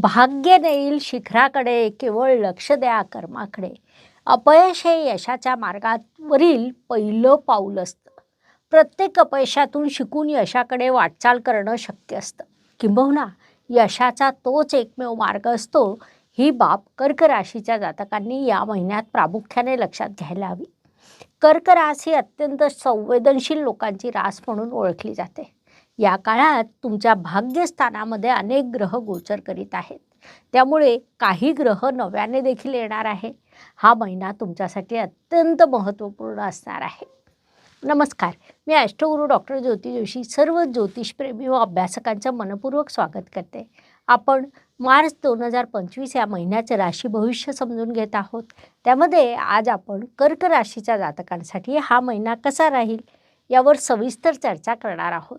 भाग्य नेईल शिखराकडे केवळ लक्ष द्या कर्माकडे. अपयश हे यशाच्या मार्गावरील पहिलं पाऊल असतं. प्रत्येक अपयशातून शिकून यशाकडे वाटचाल करणं शक्य असतं. किंबहुना यशाचा तोच एकमेव मार्ग असतो ही बाब कर्क राशीच्या जातकांनी या महिन्यात प्रामुख्याने लक्षात घ्यायला हवी. कर्क रास ही अत्यंत संवेदनशील लोकांची रास म्हणून ओळखली जाते. या काळात तुमच्या भाग्यस्थानामध्ये अनेक ग्रह गोचर करीत आहेत. त्यामुळे काही ग्रह नव्याने देखील येणार आहे. हा महिना तुमच्यासाठी अत्यंत महत्त्वपूर्ण असणार आहे. नमस्कार. मी अष्टगुरू डॉक्टर ज्योती जोशी सर्व ज्योतिषप्रेमी व अभ्यासकांचं मनपूर्वक स्वागत करते. आपण मार्च दोन हजार पंचवीस या महिन्याचे राशी भविष्य समजून घेत आहोत. त्यामध्ये आज आपण कर्क राशीच्या जातकांसाठी हा महिना कसा राहील यावर सविस्तर चर्चा करणार आहोत.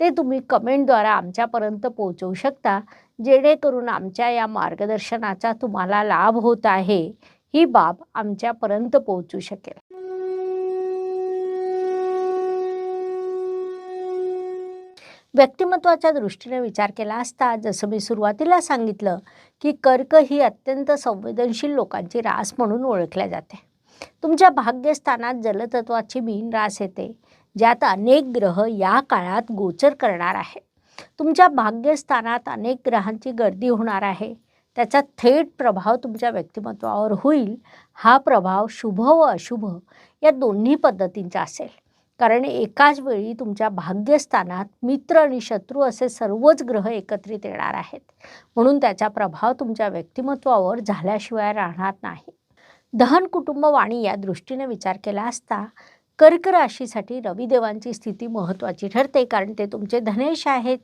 ते तुम्ही कमेंटद्वारा आमच्यापर्यंत पोहोचवू शकता. जेणेकरून आमच्या या मार्गदर्शनाचा तुम्हाला लाभ होत आहे. ही बाब आमच्यापर्यंत पोहोचू शकेल. व्यक्तिमत्वाच्या दृष्टीने विचार केला असता जसं मी सुरुवातीला सांगितलं की कर्क ही अत्यंत संवेदनशील लोकांची रास म्हणून ओळखल्या जाते. तुमच्या भाग्यस्थानात जलतत्वाची मीन रास येते. ज्यात अनेक ग्रह या काळात गोचर करणार आहे तुमच्या भाग्यस्थानात अनेक ग्रहांची गर्दी होणार आहे. त्याचा थेट प्रभाव तुमच्या व्यक्तिमत्वावर होईल. हा प्रभाव शुभ व अशुभ या दोन्ही पद्धतींचा असेल. कारण एकाच वेळी तुमच्या भाग्यस्थानात मित्र आणि शत्रू असे सर्वच ग्रह एकत्रित येणार आहेत. म्हणून त्याचा प्रभाव तुमच्या व्यक्तिमत्वावर झाल्याशिवाय राहणार नाही. दहन कुटुंब वाणी या दृष्टीने विचार केला असता कर्क राशीसाठी रविदेवांची स्थिती महत्त्वाची ठरते कारण ते तुमचे धनेश आहेत.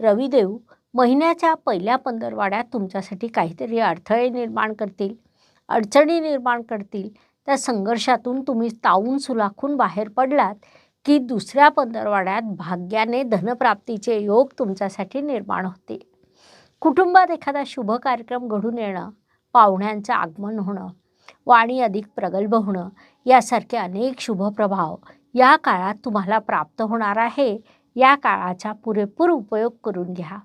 रविदेव महिन्याच्या पहिल्या पंधरवाड्यात तुमच्यासाठी काहीतरी अडथळे निर्माण करतील अडचणी निर्माण करतील. त्या संघर्षातून तुम्ही तावून सुलाखून बाहेर पडलात की दुसऱ्या पंधरवाड्यात भाग्याने धनप्राप्तीचे योग तुमच्यासाठी निर्माण होते कुटुंबात एखादा शुभ कार्यक्रम घडून येणं पाहुण्यांचं आगमन होणं वाणी अधिक प्रगल्भ होणं यासारखे अनेक शुभप्रभाव या काळात तुम्हाला प्राप्त होणार आहे. या काळाचा पुरेपूर उपयोग करून घ्या.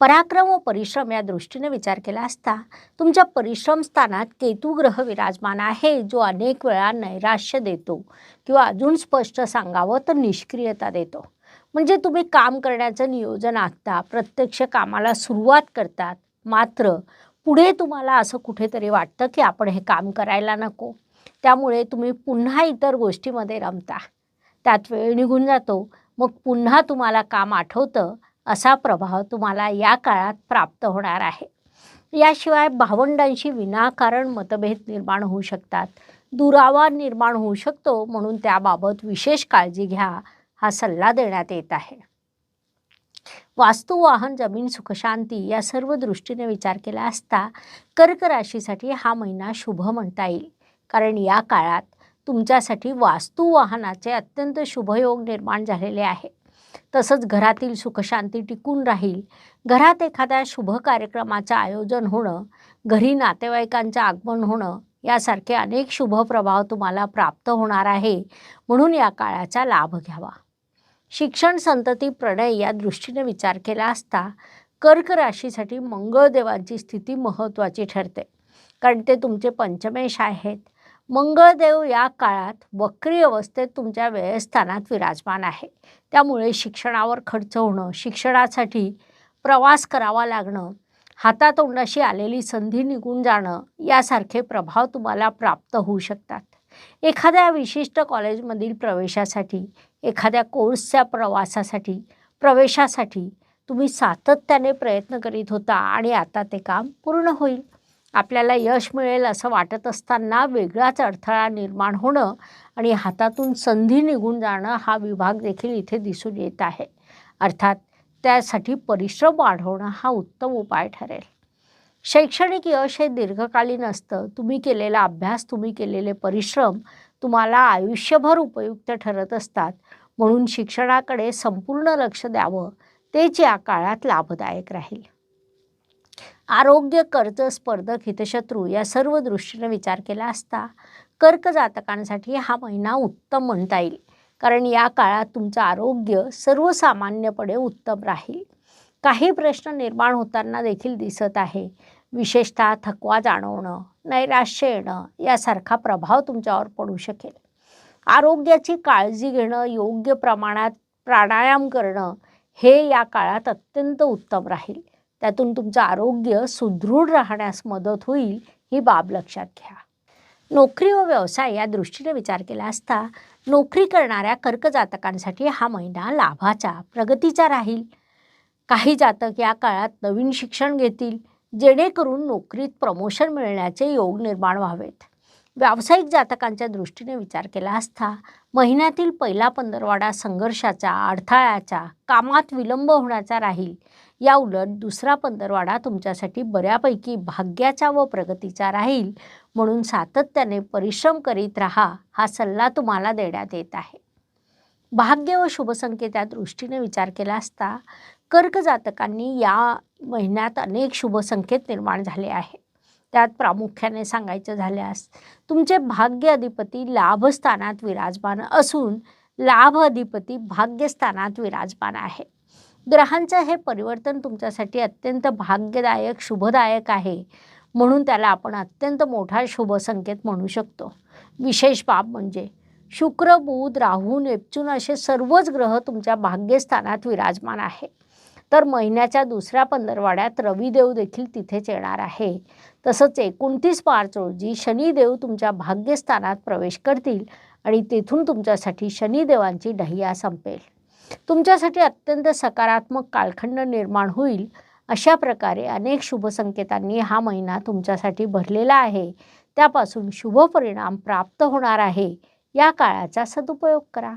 पराक्रम व परिश्रम या दृष्टीने विचार केला असता तुमच्या परिश्रम स्थानात केतू ग्रह विराजमान आहे जो अनेक वेळा नैराश्य देतो किंवा अजून स्पष्ट सांगावं तर निष्क्रियता देतो. म्हणजे तुम्ही काम करण्याचं नियोजन आखता प्रत्यक्ष कामाला सुरुवात करतात. मात्र पुढे तुम्हाला असं कुठेतरी वाटतं की आपण हे काम करायला नको. त्यामुळे तुम्ही पुन्हा इतर गोष्टीमध्ये रमता. त्यात वेळ निघून जातो. मग पुन्हा तुम्हाला काम आठवतं. असा प्रभाव तुम्हाला या काळात प्राप्त होणार आहे. याशिवाय भावंडांशी विनाकारण मतभेद निर्माण होऊ शकतात. दुरावा निर्माण होऊ शकतो म्हणून त्याबाबत विशेष काळजी घ्या हा सल्ला देण्यात येत आहे. वास्तू वाहन जमीन सुखशांती या सर्व दृष्टीने विचार केला असता कर्क राशीसाठी हा महिना शुभ म्हणता येईल. कारण या काळात तुमच्यासाठी वास्तू वाहनाचे अत्यंत शुभयोग निर्माण झालेले आहे. तसंच घरातील सुखशांती टिकून राहील. घरात एखाद्या शुभ कार्यक्रमाचं आयोजन होणं घरी नातेवाईकांचं आगमन होणं यासारखे अनेक शुभ प्रभाव तुम्हाला प्राप्त होणार आहे म्हणून या काळाचा लाभ घ्यावा. शिक्षण संतती प्रणय या दृष्टीने विचार केला असता कर्क राशीसाठी मंगळदेवांची स्थिती महत्त्वाची ठरते. कारण ते तुमचे पंचमेश आहेत. मंगळदेव या काळात वक्री अवस्थेत तुमच्या व्ययस्थानात विराजमान आहे. त्यामुळे शिक्षणावर खर्च होणं शिक्षणासाठी प्रवास करावा लागणं हातातोंडाशी आलेली संधी निघून जाणं यासारखे प्रभाव तुम्हाला प्राप्त होऊ शकतात. एखाद्या विशिष्ट कॉलेजमधील प्रवेशासाठी एखाद्या कोर्सच्या प्रवासासाठी प्रवेशासाठी तुम्ही सातत्याने प्रयत्न करीत होता आणि आता ते काम पूर्ण होईल. आपल्याला यश मिळेल असं वाटत असताना वेगळाच अडथळा निर्माण होणं आणि हातातून संधी निघून जाणं हा विभाग देखील इथे दिसून येत आहे. अर्थात त्यासाठी परिश्रम वाढवणं हा उत्तम उपाय ठरेल. शैक्षणिक यश हे दीर्घकालीन असतं. तुम्ही केलेला अभ्यास तुम्ही केलेले परिश्रम तुम्हाला आयुष्यभर उपयुक्त ठरत असतात. म्हणून शिक्षणाकडे संपूर्ण लक्ष द्यावं. तेच या काळात लाभदायक राहील. आरोग्य कर्ज स्पर्धक हितशत्रू या सर्व दृष्टीने विचार केला असता कर्क जातकांसाठी हा महिना उत्तम म्हणता येईल. कारण या काळात तुमचं आरोग्य सर्वसामान्यपणे उत्तम राहील. काही प्रश्न निर्माण होताना देखील दिसत आहे. विशेषतः थकवा जाणवणं नैराश्य येणं यासारखा प्रभाव तुमच्यावर पडू शकेल. आरोग्याची काळजी घेणं योग्य प्रमाणात प्राणायाम करणं हे या काळात अत्यंत उत्तम राहील. त्यातून तुमचं आरोग्य सुदृढ राहण्यास मदत होईल ही बाब लक्षात घ्या. नोकरी व व्यवसाय या दृष्टीने विचार केला असता नोकरी करणाऱ्या कर्कजातकांसाठी हा महिना लाभाचा प्रगतीचा राहील. काही जातक या काळात नवीन शिक्षण घेतील जेणेकरून नोकरीत प्रमोशन मिळण्याचे योग निर्माण व्हावेत. व्यावसायिक जातकांच्या दृष्टीने विचार केला असता महिन्यातील पहिला पंधरवाडा संघर्षाचा अडथळ्याचा कामात विलंब होण्याचा राहील या उलट दुसरा पंधरवाडा तुमच्यासाठी बऱ्यापैकी भाग्याचा व प्रगतीचा राहील म्हणून सातत्याने परिश्रम करीत राहा हा सल्ला तुम्हाला देण्यात येत आहे. भाग्य व शुभसंकेत्या दृष्टीने विचार केला असता कर्क जातकांनी या महिन्यात अनेक शुभसंकेत निर्माण झाले आहे त्यात प्रामुख्याने सांगायचं झाल्यास तुमचे भाग्य अधिपती लाभस्थानात विराजमान असून लाभ अधिपती भाग्यस्थानात विराजमान आहे. ग्रहांचं हे परिवर्तन तुमच्यासाठी अत्यंत भाग्यदायक शुभदायक आहे. म्हणून त्याला आपण अत्यंत मोठा शुभसंकेत म्हणू शकतो. विशेष बाब म्हणजे शुक्र बुध राहू नेपच्यून असे सर्वच ग्रह तुमच्या भाग्यस्थानात विराजमान आहे. तर महिन्याच्या दुसऱ्या पंधरवाड्यात रविदेव देखील तिथेच येणार आहे. तसंच एकोणतीस मार्च रोजी शनिदेव तुमच्या भाग्यस्थानात प्रवेश करतील आणि तेथून तुमच्यासाठी शनिदेवांची ढहिया संपेल. तुमच्यासाठी अत्यंत सकारात्मक कालखंड निर्माण होईल. अशा प्रकारे अनेक शुभसंकेतांनी हा महिना तुमच्यासाठी भरलेला आहे. त्यापासून शुभ परिणाम प्राप्त होणार आहे. या काळाचा सदुपयोग करा.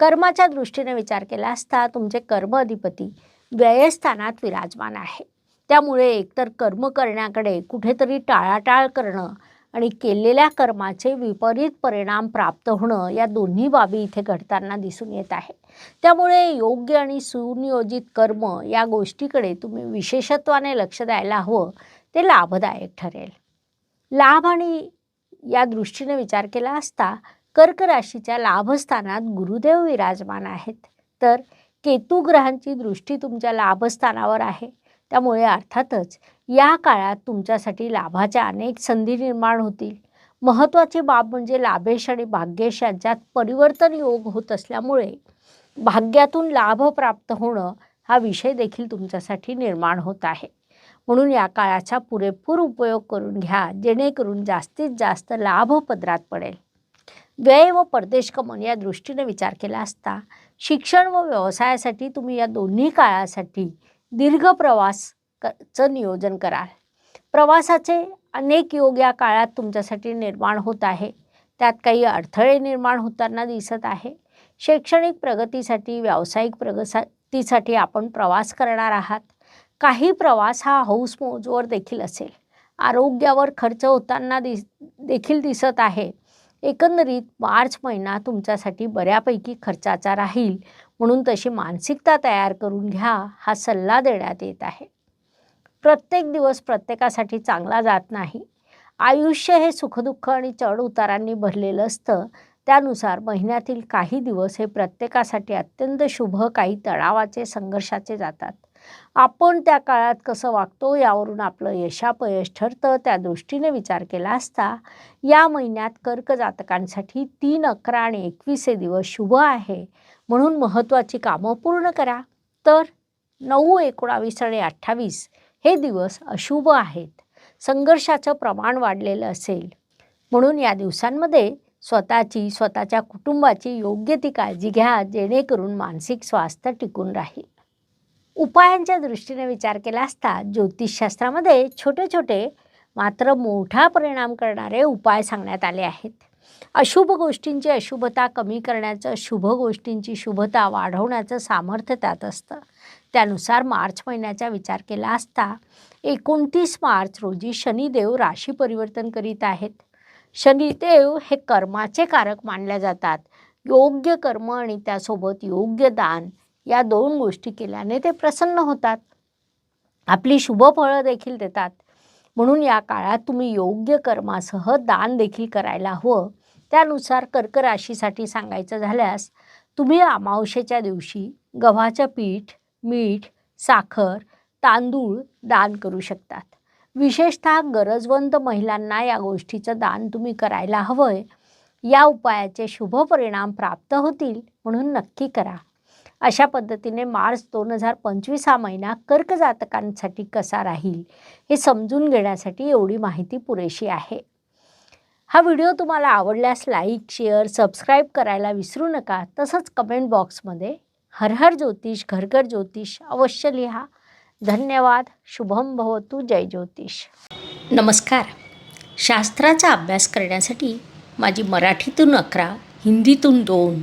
कर्माच्या दृष्टीने विचार केला असता तुमचे कर्म अधिपती व्ययस्थानात विराजमान आहे. त्यामुळे एकतर कर्म करण्याकडे कुठेतरी टाळाटाळ करणं आणि केलेल्या कर्माचे विपरीत परिणाम प्राप्त होणं या दोन्ही बाबी इथे घडताना दिसून येत आहे. त्यामुळे योग्य आणि सुनियोजित कर्म या गोष्टीकडे तुम्ही विशेषत्वाने लक्ष द्यायला हवं ते लाभदायक ठरेल. लाभ आणि या दृष्टीने विचार केला असता कर्क राशीच्या लाभस्थानात गुरुदेव विराजमान आहेत. तर केतू ग्रहांची दृष्टी तुमच्या लाभस्थानावर आहे. त्यामुळे अर्थातच या काळात तुमच्यासाठी लाभाच्या अनेक संधी निर्माण होतील. महत्त्वाची बाब म्हणजे लाभेश आणि भाग्येश यांच्यात परिवर्तन योग होत असल्यामुळे भाग्यातून लाभ प्राप्त होणं हा विषय देखील तुमच्यासाठी निर्माण होत आहे. म्हणून या काळाचा पुरेपूर उपयोग करून घ्या जेणेकरून जास्तीत जास्त लाभ पदरात पडेल. व्यय व परदेश कमन या दृष्टीने विचार केला असता शिक्षण व व्यवसायासाठी तुम्ही या दोन्ही काळासाठी दीर्घ प्रवास क चं नियोजन कराल. प्रवासाचे अनेक योग या काळात तुमच्यासाठी निर्माण होत आहे. त्यात काही अडथळे निर्माण होताना दिसत आहे. शैक्षणिक प्रगतीसाठी व्यावसायिक प्रगतीसाठी आपण प्रवास करणार आहात. काही प्रवास हा हौस मौजवर देखील असेल. आरोग्यावर खर्च होताना दिस देखील दिसत आहे. एकंदरीत मार्च महिना तुमच्यासाठी बऱ्यापैकी खर्चाचा राहील. म्हणून तशी मानसिकता तयार करून घ्या हा सल्ला देण्यात येत आहे. प्रत्येक दिवस प्रत्येकासाठी चांगला जात नाही. आयुष्य हे सुखदुःख आणि चढउतारांनी भरलेलं असतं. त्यानुसार महिन्यातील काही दिवस हे प्रत्येकासाठी अत्यंत शुभ काही तणावाचे संघर्षाचे जातात. आपण त्या काळात कसं वागतो यावरून आपलं यशापयश ठरतं त्या दृष्टीने विचार केला असता या महिन्यात कर्क जातकांसाठी तीन अकरा आणि एकवीस हे दिवस शुभ आहे. म्हणून महत्त्वाची कामं पूर्ण करा. तर नऊ एकोणावीस आणि अठ्ठावीस हे दिवस अशुभ आहेत. संघर्षाचं प्रमाण वाढलेलं असेल. म्हणून या दिवसांमध्ये स्वतःची स्वतःच्या कुटुंबाची योग्य ती काळजी घ्या जेणेकरून मानसिक स्वास्थ्य टिकून राहील. उपायांच्या दृष्टीने विचार केला असता ज्योतिषशास्त्रामध्ये छोटे छोटे मात्र मोठा परिणाम करणारे उपाय सांगण्यात आले आहेत. अशुभ गोष्टींची अशुभता कमी करण्याचं शुभ गोष्टींची शुभता वाढवण्याचं सामर्थ्य त्यात असतं. त्यानुसार मार्च महिन्याचा विचार केला असता एकोणतीस मार्च रोजी शनिदेव राशी परिवर्तन करीत आहेत. शनिदेव हे कर्माचे कारक मानले जातात. योग्य कर्म आणि त्यासोबत योग्य दान या दोन गोष्टी केल्याने ते प्रसन्न होतात. आपली शुभ फळं देखील देतात. म्हणून या काळात तुम्ही योग्य कर्मासह दान देखील करायला हवं. त्यानुसार कर्क राशीसाठी सांगायचं झाल्यास तुम्ही अमावशेच्या दिवशी गव्हाचं पीठ मीठ साखर तांदूळ दान करू शकतात. विशेषतः गरजवंत महिलांना या गोष्टीचं दान तुम्ही करायला हवं आहे या उपायाचे शुभ परिणाम प्राप्त होतील म्हणून नक्की करा. अशा पद्धतीने मार्च दोन हजार पंचवीस हा महिना कर्कजातकांसाठी कसा राहील हे समजून घेण्यासाठी एवढी माहिती पुरेशी आहे. हा व्हिडिओ तुम्हाला आवडल्यास लाईक शेअर सबस्क्राईब करायला विसरू नका. तसंच कमेंट बॉक्समध्ये हर हर ज्योतिष घर ज्योतिष अवश्य लिहा. धन्यवाद. शुभम भवतु. जय ज्योतिष. नमस्कार. शास्त्राचा अभ्यास करण्यासाठी माझी मराठीतून अकरा हिंदीतून दोन